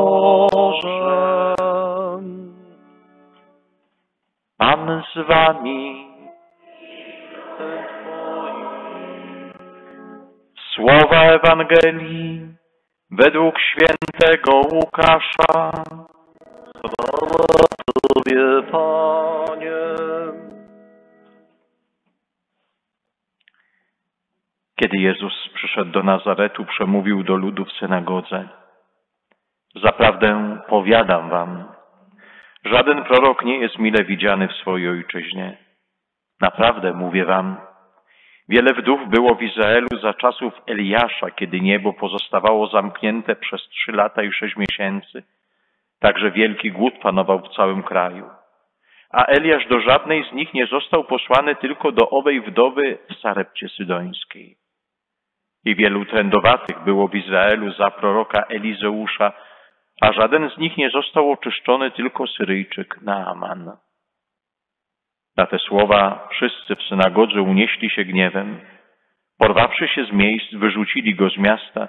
Boże. Pan z wami. Słowa Ewangelii według świętego Łukasza. Chwała Tobie, Panie. Kiedy Jezus przyszedł do Nazaretu, przemówił do ludu w synagodze. Zaprawdę powiadam wam, żaden prorok nie jest mile widziany w swojej ojczyźnie. Naprawdę mówię wam, wiele wdów było w Izraelu za czasów Eliasza, kiedy niebo pozostawało zamknięte przez trzy lata i sześć miesięcy. Także wielki głód panował w całym kraju. A Eliasz do żadnej z nich nie został posłany tylko do owej wdowy w Sarepcie Sydońskiej. I wielu trędowatych było w Izraelu za proroka Elizeusza, a żaden z nich nie został oczyszczony, tylko Syryjczyk Naaman. Na te słowa wszyscy w synagodze unieśli się gniewem. Porwawszy się z miejsc, wyrzucili go z miasta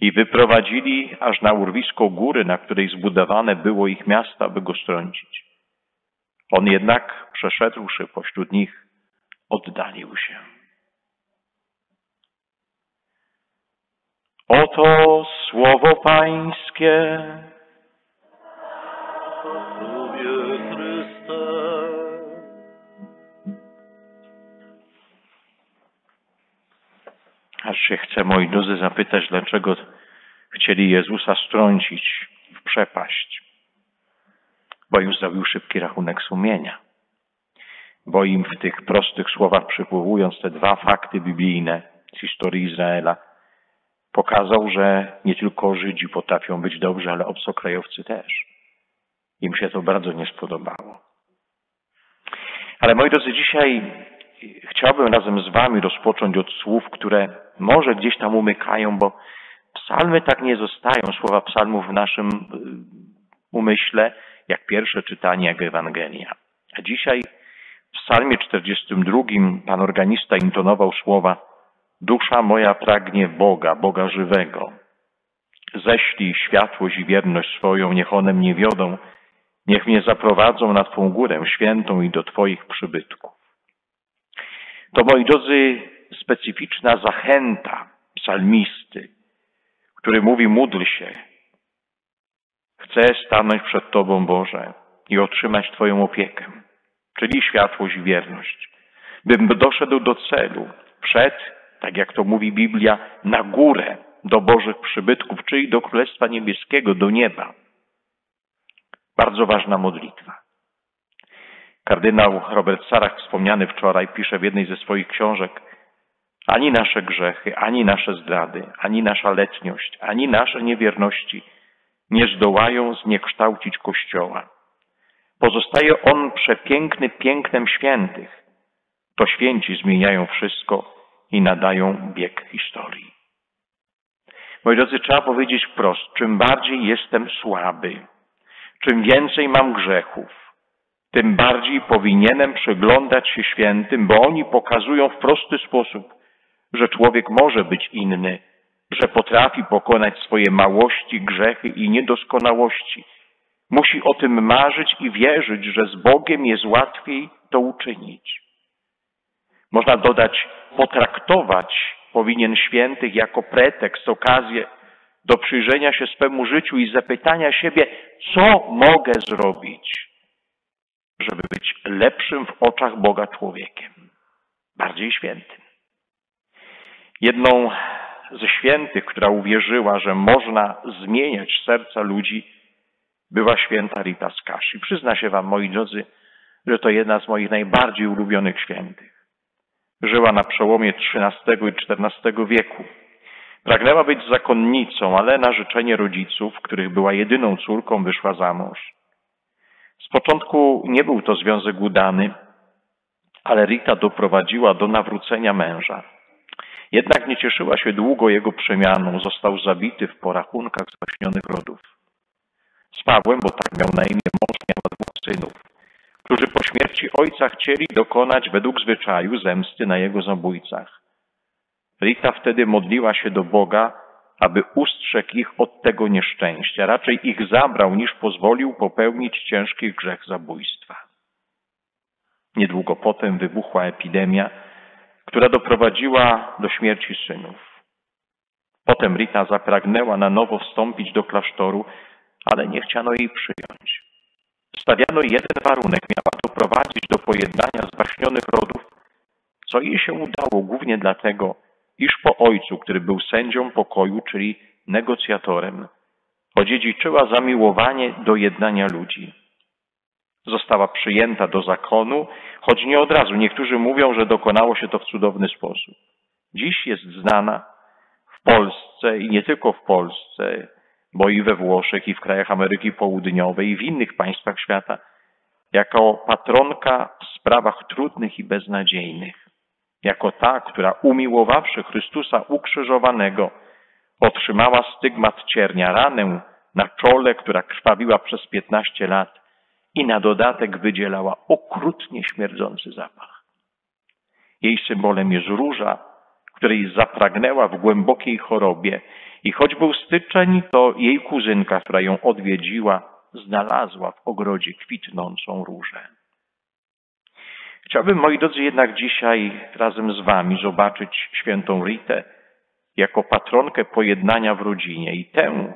i wyprowadzili aż na urwisko góry, na której zbudowane było ich miasta, by go strącić. On jednak, przeszedłszy pośród nich, oddalił się. Oto słowo Pańskie. Aż się chce, moi drodzy, zapytać, dlaczego chcieli Jezusa strącić w przepaść. Bo im zrobił szybki rachunek sumienia. Bo im w tych prostych słowach przywołując te dwa fakty biblijne z historii Izraela, pokazał, że nie tylko Żydzi potrafią być dobrzy, ale obcokrajowcy też. Im się to bardzo nie spodobało. Ale moi drodzy, dzisiaj chciałbym razem z Wami rozpocząć od słów, które może gdzieś tam umykają, bo psalmy tak nie zostają, słowa psalmów w naszym y, umyśle, jak pierwsze czytanie, jak Ewangelia. A dzisiaj w psalmie 42 pan organista intonował słowa Dusza moja pragnie Boga, Boga żywego. Ześlij światłość i wierność swoją, niech one mnie wiodą, niech mnie zaprowadzą na Twą górę świętą i do Twoich przybytków. To, moi drodzy, specyficzna zachęta psalmisty, który mówi módl się. Chcę stanąć przed Tobą, Boże, i otrzymać Twoją opiekę, czyli światłość i wierność, bym doszedł do celu przed, tak jak to mówi Biblia, na górę do Bożych przybytków, czyli do Królestwa Niebieskiego, do nieba. Bardzo ważna modlitwa. Kardynał Robert Sarach, wspomniany wczoraj, pisze w jednej ze swoich książek, ani nasze grzechy, ani nasze zdrady, ani nasza letniość, ani nasze niewierności nie zdołają zniekształcić Kościoła. Pozostaje on przepiękny pięknem świętych. To święci zmieniają wszystko i nadają bieg historii. Moi drodzy, trzeba powiedzieć wprost, czym bardziej jestem słaby, czym więcej mam grzechów, tym bardziej powinienem przyglądać się świętym, bo oni pokazują w prosty sposób, że człowiek może być inny, że potrafi pokonać swoje małości, grzechy i niedoskonałości. Musi o tym marzyć i wierzyć, że z Bogiem jest łatwiej to uczynić. Można dodać, potraktować powinien świętych jako pretekst, okazję do przyjrzenia się swemu życiu i zapytania siebie, co mogę zrobić, żeby być lepszym w oczach Boga człowiekiem, bardziej świętym. Jedną ze świętych, która uwierzyła, że można zmieniać serca ludzi, była święta Rita z Kaszy. Przyzna się wam, moi drodzy, że to jedna z moich najbardziej ulubionych świętych. Żyła na przełomie XIII i XIV wieku. Pragnęła być zakonnicą, ale na życzenie rodziców, których była jedyną córką, wyszła za mąż. Z początku nie był to związek udany, ale Rita doprowadziła do nawrócenia męża. Jednak nie cieszyła się długo jego przemianą, został zabity w porachunkach zaśnionych rodów. Z Pawłem, bo tak miał na imię mąż, miał dwóch synów, którzy po śmierci ojca chcieli dokonać według zwyczaju zemsty na jego zabójcach. Rita wtedy modliła się do Boga, aby ustrzegł ich od tego nieszczęścia. Raczej ich zabrał, niż pozwolił popełnić ciężki grzech zabójstwa. Niedługo potem wybuchła epidemia, która doprowadziła do śmierci synów. Potem Rita zapragnęła na nowo wstąpić do klasztoru, ale nie chciano jej przyjąć. Stawiano jeden warunek, miała doprowadzić do pojednania zbaśnionych rodów, co jej się udało głównie dlatego, iż po ojcu, który był sędzią pokoju, czyli negocjatorem, odziedziczyła zamiłowanie do jednania ludzi. Została przyjęta do zakonu, choć nie od razu. Niektórzy mówią, że dokonało się to w cudowny sposób. Dziś jest znana w Polsce i nie tylko w Polsce, bo i we Włoszech, i w krajach Ameryki Południowej, i w innych państwach świata, jako patronka w sprawach trudnych i beznadziejnych jako ta, która umiłowawszy Chrystusa ukrzyżowanego, otrzymała stygmat ciernia, ranę na czole, która krwawiła przez piętnaście lat i na dodatek wydzielała okrutnie śmierdzący zapach. Jej symbolem jest róża, której zapragnęła w głębokiej chorobie i choć był styczeń, to jej kuzynka, która ją odwiedziła, znalazła w ogrodzie kwitnącą różę. Chciałbym, moi drodzy, jednak dzisiaj razem z Wami zobaczyć świętą Ritę jako patronkę pojednania w rodzinie i tę,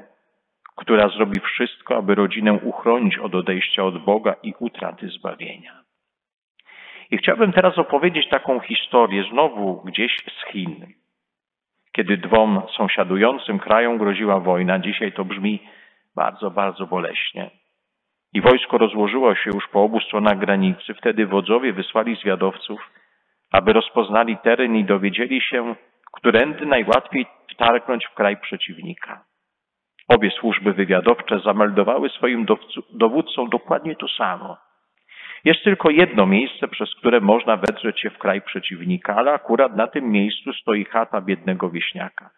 która zrobi wszystko, aby rodzinę uchronić od odejścia od Boga i utraty zbawienia. I chciałbym teraz opowiedzieć taką historię znowu gdzieś z Chin, kiedy dwom sąsiadującym krajom groziła wojna. Dzisiaj to brzmi bardzo, bardzo boleśnie i wojsko rozłożyło się już po obu stronach granicy, wtedy wodzowie wysłali zwiadowców, aby rozpoznali teren i dowiedzieli się, którędy najłatwiej wtargnąć w kraj przeciwnika. Obie służby wywiadowcze zameldowały swoim dowódcom dokładnie to samo. Jest tylko jedno miejsce, przez które można wedrzeć się w kraj przeciwnika, ale akurat na tym miejscu stoi chata biednego wieśniaka.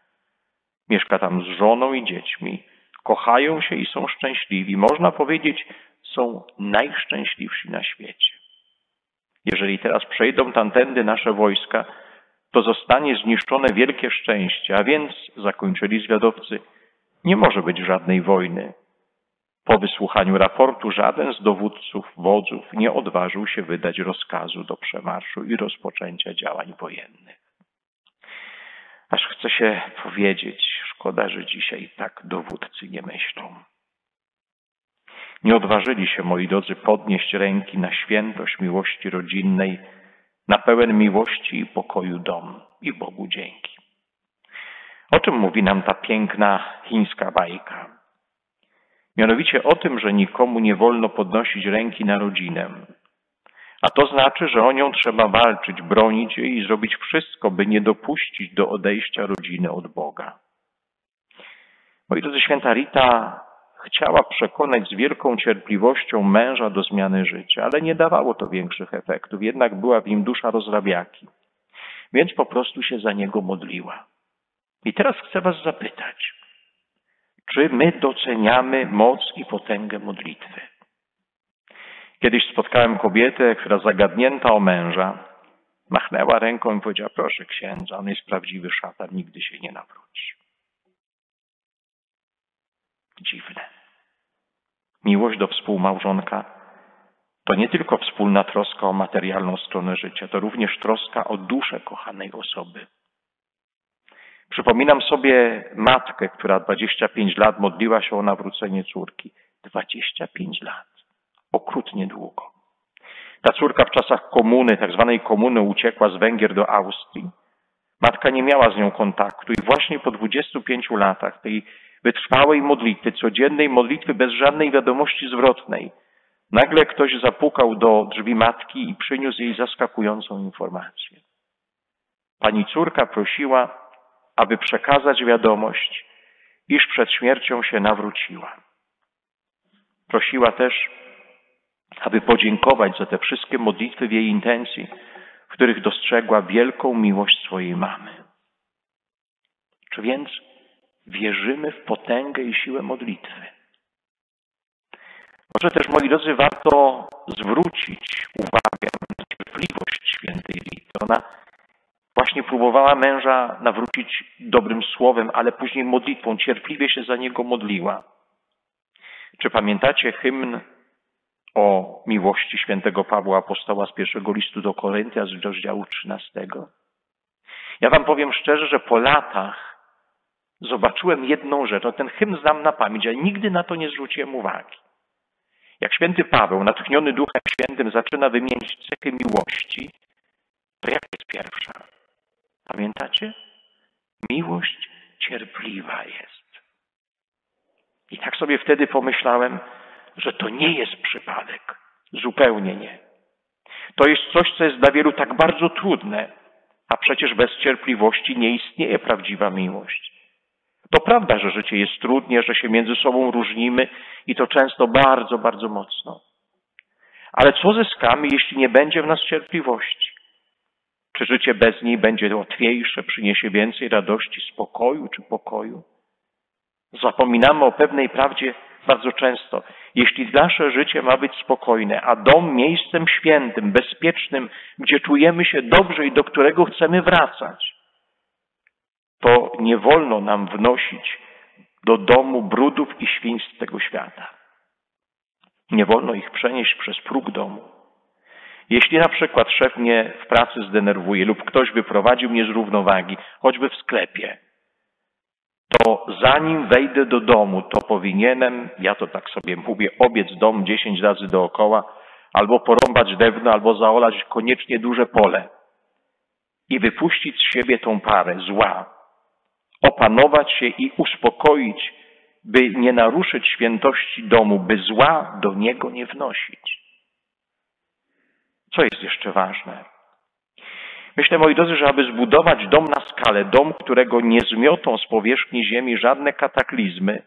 Mieszka tam z żoną i dziećmi kochają się i są szczęśliwi. Można powiedzieć, są najszczęśliwsi na świecie. Jeżeli teraz przejdą tamtędy nasze wojska, to zostanie zniszczone wielkie szczęście, a więc, zakończyli zwiadowcy, nie może być żadnej wojny. Po wysłuchaniu raportu żaden z dowódców, wodzów nie odważył się wydać rozkazu do przemarszu i rozpoczęcia działań wojennych. Aż chce się powiedzieć, szkoda, że dzisiaj tak dowódcy nie myślą. Nie odważyli się, moi drodzy, podnieść ręki na świętość miłości rodzinnej, na pełen miłości i pokoju dom i Bogu dzięki. O czym mówi nam ta piękna chińska bajka? Mianowicie o tym, że nikomu nie wolno podnosić ręki na rodzinę, a to znaczy, że o nią trzeba walczyć, bronić jej i zrobić wszystko, by nie dopuścić do odejścia rodziny od Boga. Moi drodzy, święta Rita chciała przekonać z wielką cierpliwością męża do zmiany życia, ale nie dawało to większych efektów. Jednak była w nim dusza rozrabiaki. Więc po prostu się za niego modliła. I teraz chcę Was zapytać, czy my doceniamy moc i potęgę modlitwy? Kiedyś spotkałem kobietę, która zagadnięta o męża, machnęła ręką i powiedziała, proszę księdza, on jest prawdziwy szatan, nigdy się nie nawróci. Dziwne. Miłość do współmałżonka to nie tylko wspólna troska o materialną stronę życia, to również troska o duszę kochanej osoby. Przypominam sobie matkę, która 25 lat modliła się o nawrócenie córki. 25 lat okrutnie długo. Ta córka w czasach komuny, tak zwanej komuny, uciekła z Węgier do Austrii. Matka nie miała z nią kontaktu i właśnie po 25 latach tej wytrwałej modlitwy, codziennej modlitwy bez żadnej wiadomości zwrotnej, nagle ktoś zapukał do drzwi matki i przyniósł jej zaskakującą informację. Pani córka prosiła, aby przekazać wiadomość, iż przed śmiercią się nawróciła. Prosiła też, aby podziękować za te wszystkie modlitwy w jej intencji, w których dostrzegła wielką miłość swojej mamy. Czy więc wierzymy w potęgę i siłę modlitwy? Może też, moi drodzy, warto zwrócić uwagę na cierpliwość świętej Lity. Ona właśnie próbowała męża nawrócić dobrym słowem, ale później modlitwą, cierpliwie się za niego modliła. Czy pamiętacie hymn o miłości świętego Pawła Apostoła z pierwszego listu do Koryntia z rozdziału 13? Ja wam powiem szczerze, że po latach zobaczyłem jedną rzecz. O ten hymn znam na pamięć, ale nigdy na to nie zwróciłem uwagi. Jak święty Paweł, natchniony Duchem Świętym, zaczyna wymienić cechy miłości, to jaka jest pierwsza? Pamiętacie? Miłość cierpliwa jest. I tak sobie wtedy pomyślałem, że to nie jest przypadek. Zupełnie nie. To jest coś, co jest dla wielu tak bardzo trudne, a przecież bez cierpliwości nie istnieje prawdziwa miłość. To prawda, że życie jest trudnie, że się między sobą różnimy i to często bardzo, bardzo mocno. Ale co zyskamy, jeśli nie będzie w nas cierpliwości? Czy życie bez niej będzie łatwiejsze, przyniesie więcej radości, spokoju czy pokoju? Zapominamy o pewnej prawdzie bardzo często. Jeśli nasze życie ma być spokojne, a dom miejscem świętym, bezpiecznym, gdzie czujemy się dobrze i do którego chcemy wracać, to nie wolno nam wnosić do domu brudów i świństw tego świata. Nie wolno ich przenieść przez próg domu. Jeśli na przykład szef mnie w pracy zdenerwuje lub ktoś wyprowadził mnie z równowagi, choćby w sklepie, to zanim wejdę do domu, to powinienem, ja to tak sobie mówię, obiec dom dziesięć razy dookoła, albo porąbać drewno, albo zaolać koniecznie duże pole i wypuścić z siebie tą parę zła, opanować się i uspokoić, by nie naruszyć świętości domu, by zła do niego nie wnosić. Co jest jeszcze ważne? Myślę, moi drodzy, że aby zbudować dom na skalę, dom, którego nie zmiotą z powierzchni ziemi żadne kataklizmy,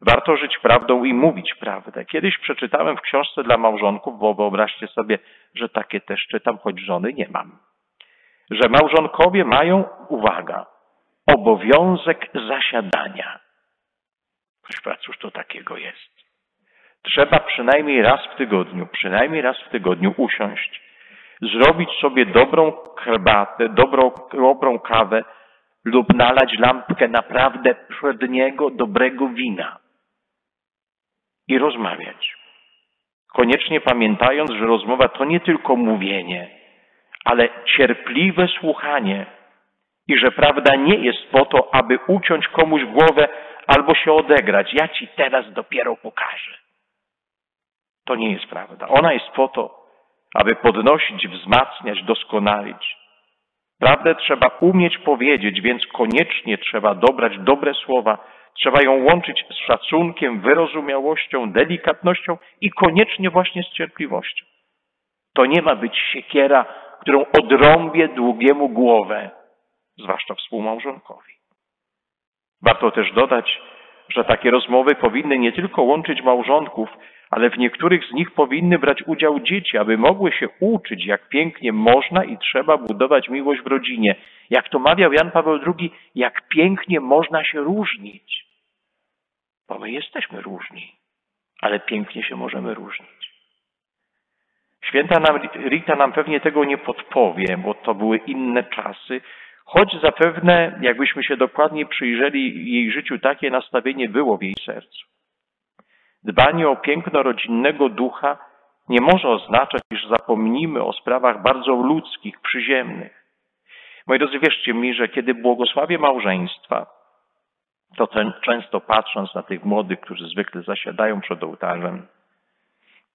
warto żyć prawdą i mówić prawdę. Kiedyś przeczytałem w książce dla małżonków, bo wyobraźcie sobie, że takie też czytam, choć żony nie mam, że małżonkowie mają, uwaga, obowiązek zasiadania. Proszę cóż to takiego jest? Trzeba przynajmniej raz w tygodniu, przynajmniej raz w tygodniu usiąść, zrobić sobie dobrą herbatę, dobrą, dobrą kawę lub nalać lampkę naprawdę przedniego, dobrego wina i rozmawiać. Koniecznie pamiętając, że rozmowa to nie tylko mówienie, ale cierpliwe słuchanie i że prawda nie jest po to, aby uciąć komuś głowę albo się odegrać. Ja ci teraz dopiero pokażę. To nie jest prawda. Ona jest po to, aby podnosić, wzmacniać, doskonalić. Prawdę trzeba umieć powiedzieć, więc koniecznie trzeba dobrać dobre słowa, trzeba ją łączyć z szacunkiem, wyrozumiałością, delikatnością i koniecznie właśnie z cierpliwością. To nie ma być siekiera, którą odrąbię długiemu głowę, zwłaszcza współmałżonkowi. Warto też dodać, że takie rozmowy powinny nie tylko łączyć małżonków, ale w niektórych z nich powinny brać udział dzieci, aby mogły się uczyć, jak pięknie można i trzeba budować miłość w rodzinie. Jak to mawiał Jan Paweł II, jak pięknie można się różnić. Bo my jesteśmy różni, ale pięknie się możemy różnić. Święta nam, Rita nam pewnie tego nie podpowie, bo to były inne czasy, choć zapewne, jakbyśmy się dokładnie przyjrzeli jej życiu, takie nastawienie było w jej sercu. Dbanie o piękno rodzinnego ducha nie może oznaczać, iż zapomnimy o sprawach bardzo ludzkich, przyziemnych. Moi drodzy, wierzcie mi, że kiedy błogosławię małżeństwa, to ten, często patrząc na tych młodych, którzy zwykle zasiadają przed ołtarzem,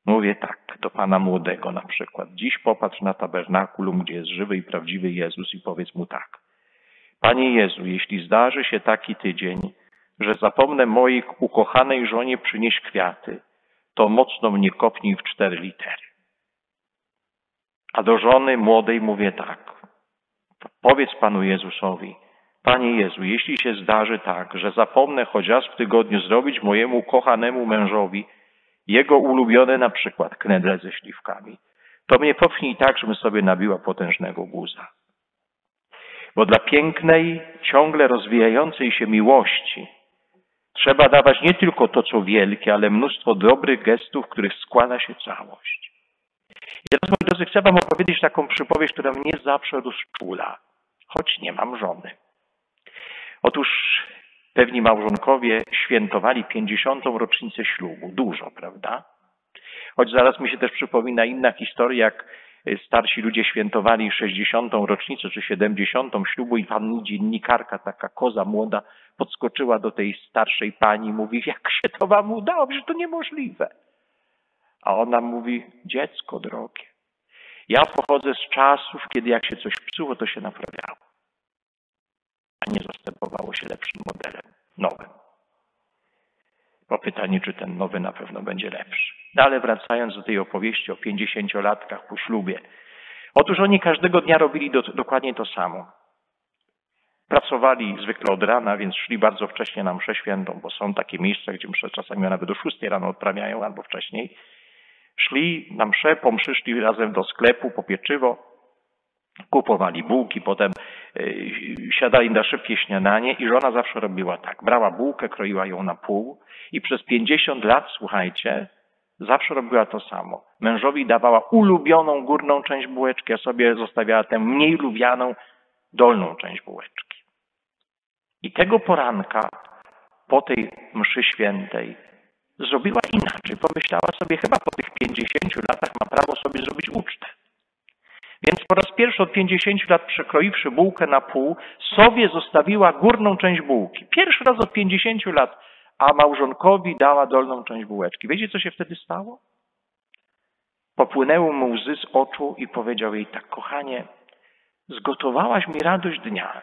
mówię tak do Pana młodego na przykład. Dziś popatrz na tabernakulum, gdzie jest żywy i prawdziwy Jezus i powiedz Mu tak. Panie Jezu, jeśli zdarzy się taki tydzień, że zapomnę mojej ukochanej żonie przynieść kwiaty, to mocno mnie kopnij w cztery litery. A do żony młodej mówię tak. Powiedz Panu Jezusowi, Panie Jezu, jeśli się zdarzy tak, że zapomnę choć raz w tygodniu zrobić mojemu kochanemu mężowi jego ulubione na przykład knedle ze śliwkami, to mnie popchnij tak, żebym sobie nabiła potężnego guza. Bo dla pięknej, ciągle rozwijającej się miłości Trzeba dawać nie tylko to, co wielkie, ale mnóstwo dobrych gestów, w których składa się całość. I teraz, moi drodzy, chcę Wam opowiedzieć taką przypowieść, która mnie zawsze rozczula. choć nie mam żony. Otóż pewni małżonkowie świętowali pięćdziesiątą rocznicę ślubu. Dużo, prawda? Choć zaraz mi się też przypomina inna historia, jak starsi ludzie świętowali 60. rocznicę czy 70. ślubu i pani dziennikarka, taka koza młoda, podskoczyła do tej starszej pani i mówi, jak się to wam udało, że to niemożliwe. A ona mówi, dziecko drogie, ja pochodzę z czasów, kiedy jak się coś psuło, to się naprawiało, a nie zastępowało się lepszym modelem, nowym. Bo pytanie, czy ten nowy na pewno będzie lepszy. No ale wracając do tej opowieści o pięćdziesięciolatkach po ślubie. Otóż oni każdego dnia robili do, dokładnie to samo. Pracowali zwykle od rana, więc szli bardzo wcześnie na mszę świętą, bo są takie miejsca, gdzie mszę czasami nawet do szóstej rano odprawiają albo wcześniej. Szli na mszę, po mszy szli razem do sklepu po pieczywo, kupowali bułki, potem siadali na szybkie śniadanie i żona zawsze robiła tak. Brała bułkę, kroiła ją na pół i przez pięćdziesiąt lat, słuchajcie, zawsze robiła to samo. Mężowi dawała ulubioną górną część bułeczki, a sobie zostawiała tę mniej lubianą dolną część bułeczki. I tego poranka, po tej mszy świętej, zrobiła inaczej. Pomyślała sobie, chyba po tych pięćdziesięciu latach ma prawo sobie zrobić ucztę. Więc po raz pierwszy od pięćdziesięciu lat przekroiwszy bułkę na pół, sobie zostawiła górną część bułki. Pierwszy raz od pięćdziesięciu lat, a małżonkowi dała dolną część bułeczki. Wiecie, co się wtedy stało? Popłynęły mu łzy z oczu i powiedział jej tak, kochanie, zgotowałaś mi radość dnia.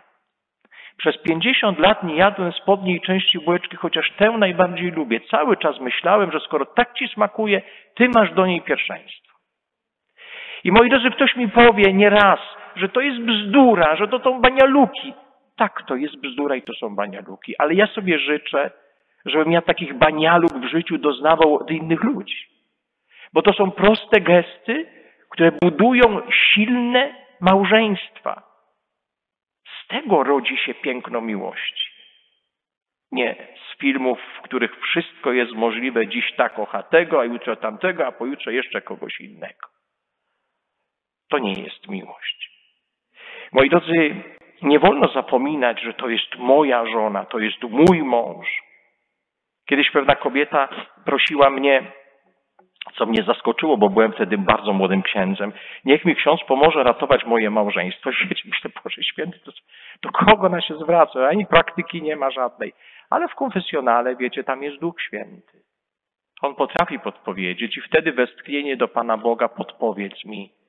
Przez pięćdziesiąt lat nie jadłem spodniej części bułeczki, chociaż tę najbardziej lubię. Cały czas myślałem, że skoro tak ci smakuje, ty masz do niej pierwszeństwo. I moi drodzy, ktoś mi powie nie raz, że to jest bzdura, że to są banialuki. Tak, to jest bzdura i to są banialuki, ale ja sobie życzę, żebym ja takich banialuk w życiu doznawał od innych ludzi. Bo to są proste gesty, które budują silne małżeństwa. Z tego rodzi się piękno miłości. Nie z filmów, w których wszystko jest możliwe, dziś tak kocha tego, a jutro tamtego, a pojutrze jeszcze kogoś innego. To nie jest miłość. Moi drodzy, nie wolno zapominać, że to jest moja żona, to jest mój mąż. Kiedyś pewna kobieta prosiła mnie, co mnie zaskoczyło, bo byłem wtedy bardzo młodym księdzem, niech mi ksiądz pomoże ratować moje małżeństwo. Wiecie, myślę, Boże Święty, do kogo ona się zwraca? Ani praktyki nie ma żadnej. Ale w konfesjonale, wiecie, tam jest Duch Święty. On potrafi podpowiedzieć i wtedy westchnienie do Pana Boga podpowiedz mi.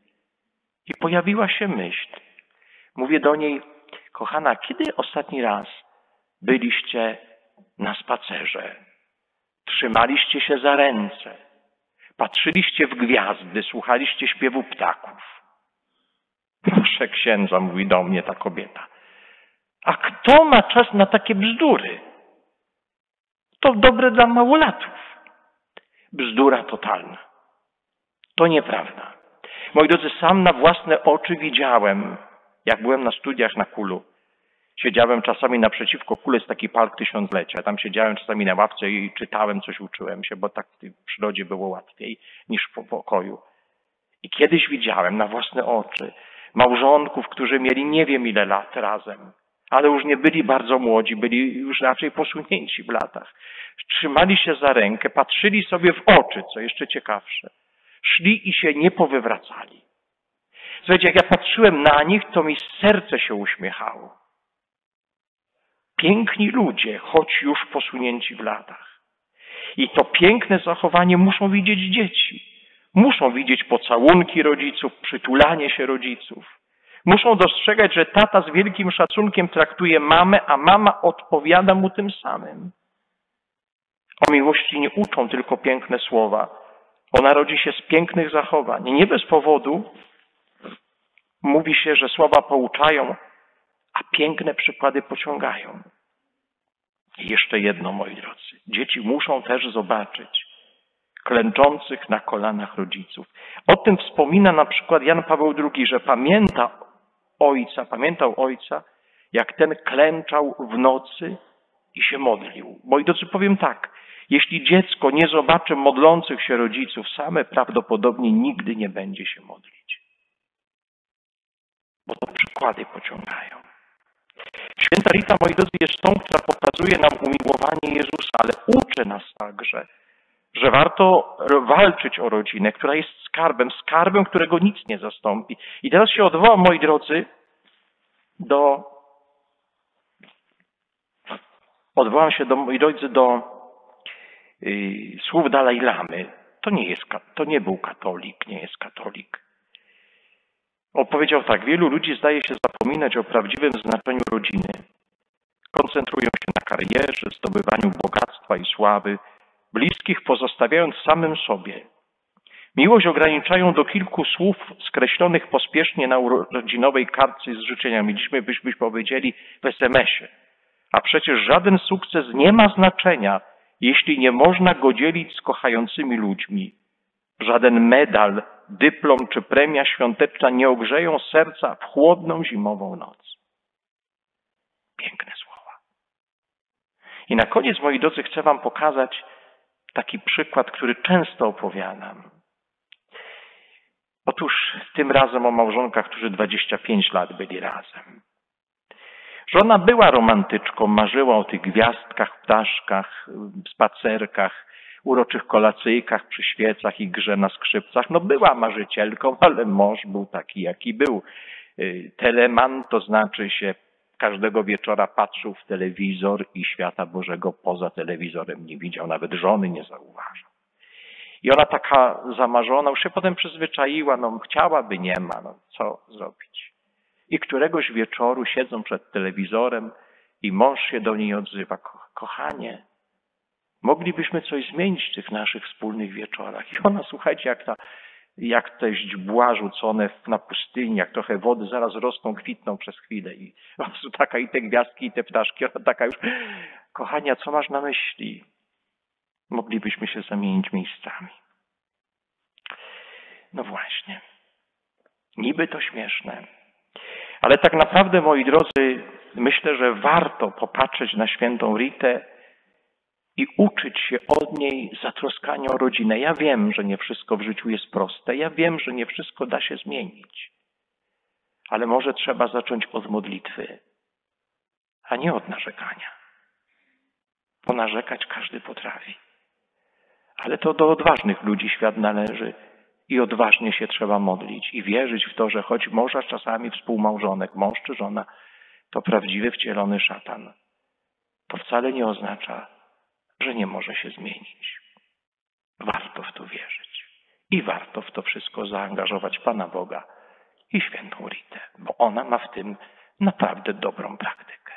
I pojawiła się myśl. Mówię do niej, kochana, kiedy ostatni raz byliście na spacerze? Trzymaliście się za ręce, patrzyliście w gwiazdy, słuchaliście śpiewu ptaków. Proszę księdza, mówi do mnie ta kobieta. A kto ma czas na takie bzdury? To dobre dla małolatów. Bzdura totalna. To nieprawda. Moi drodzy, sam na własne oczy widziałem, jak byłem na studiach na Kulu, Siedziałem czasami naprzeciwko kule z taki park tysiąclecia. Tam siedziałem czasami na ławce i czytałem coś, uczyłem się, bo tak w przyrodzie było łatwiej niż w pokoju. I kiedyś widziałem na własne oczy małżonków, którzy mieli nie wiem ile lat razem, ale już nie byli bardzo młodzi, byli już raczej posunięci w latach. Trzymali się za rękę, patrzyli sobie w oczy, co jeszcze ciekawsze. Szli i się nie powywracali. Słuchajcie, jak ja patrzyłem na nich, to mi serce się uśmiechało piękni ludzie, choć już posunięci w latach. I to piękne zachowanie muszą widzieć dzieci. Muszą widzieć pocałunki rodziców, przytulanie się rodziców. Muszą dostrzegać, że tata z wielkim szacunkiem traktuje mamę, a mama odpowiada mu tym samym. O miłości nie uczą tylko piękne słowa. Ona rodzi się z pięknych zachowań. Nie bez powodu mówi się, że słowa pouczają, a piękne przykłady pociągają. I jeszcze jedno, moi drodzy. Dzieci muszą też zobaczyć klęczących na kolanach rodziców. O tym wspomina na przykład Jan Paweł II, że pamięta ojca, pamiętał ojca, jak ten klęczał w nocy i się modlił. Moi drodzy, powiem tak, jeśli dziecko nie zobaczy modlących się rodziców, same prawdopodobnie nigdy nie będzie się modlić. Bo to przykłady pociągają. Święta Rita, moi drodzy, jest tą, która pokazuje nam umiłowanie Jezusa, ale uczy nas także, że warto walczyć o rodzinę, która jest skarbem, skarbem, którego nic nie zastąpi. I teraz się odwołam, moi drodzy, do. Odwołam się, do, moi drodzy, do słów Dalaj Lamy. To nie, jest, to nie był katolik, nie jest katolik. On powiedział tak, wielu ludzi zdaje się zapominać o prawdziwym znaczeniu rodziny. Koncentrują się na karierze, zdobywaniu bogactwa i sławy, bliskich pozostawiając samym sobie. Miłość ograniczają do kilku słów skreślonych pospiesznie na urodzinowej kartce z życzeniami. Dziś byśmy powiedzieli w SMS-ie. A przecież żaden sukces nie ma znaczenia, jeśli nie można go dzielić z kochającymi ludźmi. Żaden medal, dyplom czy premia świąteczna nie ogrzeją serca w chłodną zimową noc. Piękne słowa. I na koniec, moi drodzy, chcę Wam pokazać taki przykład, który często opowiadam. Otóż tym razem o małżonkach, którzy 25 lat byli razem. Żona była romantyczką, marzyła o tych gwiazdkach, ptaszkach, spacerkach, uroczych kolacyjkach przy świecach i grze na skrzypcach. No była marzycielką, ale mąż był taki, jaki był. Y, teleman to znaczy się każdego wieczora patrzył w telewizor i świata Bożego poza telewizorem nie widział, nawet żony nie zauważał. I ona taka zamarzona, już się potem przyzwyczaiła, no chciałaby, nie ma, no co zrobić. I któregoś wieczoru siedzą przed telewizorem i mąż się do niej odzywa, kochanie, moglibyśmy coś zmienić w tych naszych wspólnych wieczorach. I ona, słuchajcie, jak ta jak te źdźbła rzucone na pustyni, jak trochę wody, zaraz rosną, kwitną przez chwilę. I po prostu taka i te gwiazdki, i te ptaszki, ona taka już, kochania, co masz na myśli? Moglibyśmy się zamienić miejscami. No właśnie. Niby to śmieszne. Ale tak naprawdę, moi drodzy, myślę, że warto popatrzeć na świętą Ritę i uczyć się od niej zatroskania o rodzinę. Ja wiem, że nie wszystko w życiu jest proste, ja wiem, że nie wszystko da się zmienić, ale może trzeba zacząć od modlitwy, a nie od narzekania. Ponarzekać każdy potrafi. Ale to do odważnych ludzi świat należy i odważnie się trzeba modlić i wierzyć w to, że choć może czasami współmałżonek, mąż czy żona, to prawdziwy wcielony szatan. To wcale nie oznacza, że nie może się zmienić. Warto w to wierzyć. I warto w to wszystko zaangażować Pana Boga i świętą Ritę, bo ona ma w tym naprawdę dobrą praktykę.